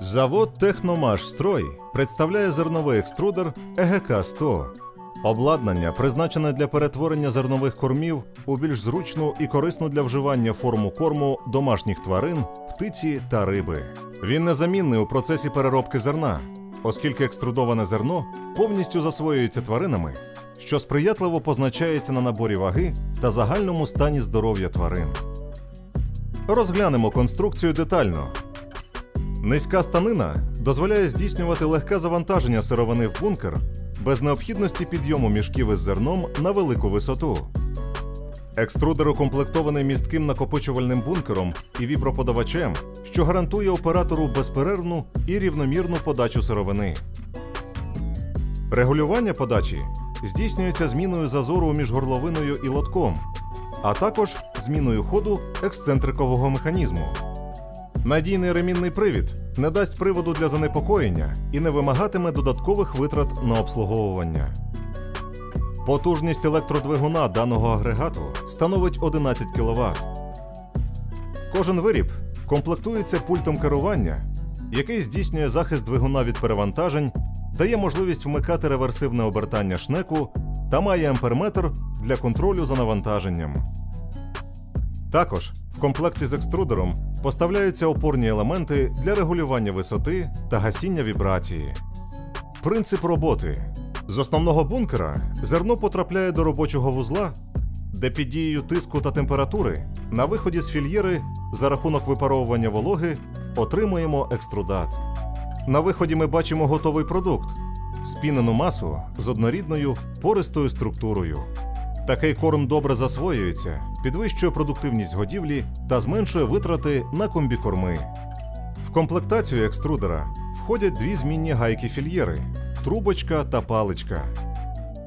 Завод Техномашстрой представляє зерновий екструдер ЕГК-100. Обладнання призначене для перетворення зернових кормів у більш зручну і корисну для вживання форму корму домашніх тварин, птиці та риби. Він незамінний у процесі переробки зерна, оскільки екструдоване зерно повністю засвоюється тваринами, що сприятливо позначається на наборі ваги та загальному стані здоров'я тварин. Розглянемо конструкцію детально. Низька станина дозволяє здійснювати легке завантаження сировини в бункер без необхідності підйому мішків із зерном на велику висоту. Екструдер укомплектований містким накопичувальним бункером і віброподавачем, що гарантує оператору безперервну і рівномірну подачу сировини. Регулювання подачі здійснюється зміною зазору між горловиною і лотком, а також зміною ходу ексцентрикового механізму. Надійний ремінний привід не дасть приводу для занепокоєння і не вимагатиме додаткових витрат на обслуговування. Потужність електродвигуна даного агрегату становить 11 кВт. Кожен виріб комплектується пультом керування, який здійснює захист двигуна від перевантажень, дає можливість вмикати реверсивне обертання шнеку та має амперметр для контролю за навантаженням. Також в комплекті з екструдером поставляються опорні елементи для регулювання висоти та гасіння вібрації. Принцип роботи з основного бункера зерно потрапляє до робочого вузла, де під дією тиску та температури на виході з фільєри за рахунок випаровування вологи отримуємо екструдат. На виході ми бачимо готовий продукт спінену масу з однорідною пористою структурою. Такий корм добре засвоюється, підвищує продуктивність годівлі та зменшує витрати на комбікорми. В комплектацію екструдера входять дві змінні гайки фільєри трубочка та паличка.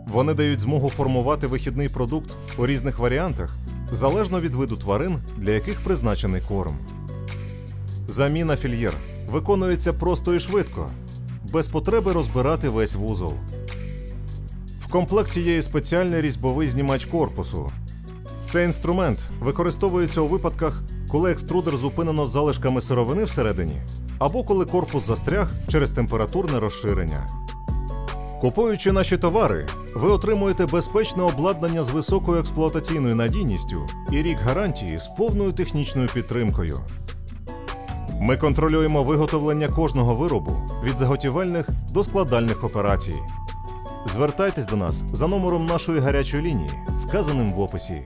Вони дають змогу формувати вихідний продукт у різних варіантах залежно від виду тварин, для яких призначений корм. Заміна фільєр виконується просто і швидко, без потреби розбирати весь вузол. В комплекті є і спеціальний різьбовий знімач корпусу. Цей інструмент використовується у випадках, коли екструдер зупинено залишками сировини всередині, або коли корпус застряг через температурне розширення. Купуючи наші товари, ви отримуєте безпечне обладнання з високою експлуатаційною надійністю і рік гарантії з повною технічною підтримкою. Ми контролюємо виготовлення кожного виробу від заготівельних до складальних операцій. Звертайтесь до нас за номером нашої гарячої лінії, вказаним в описі.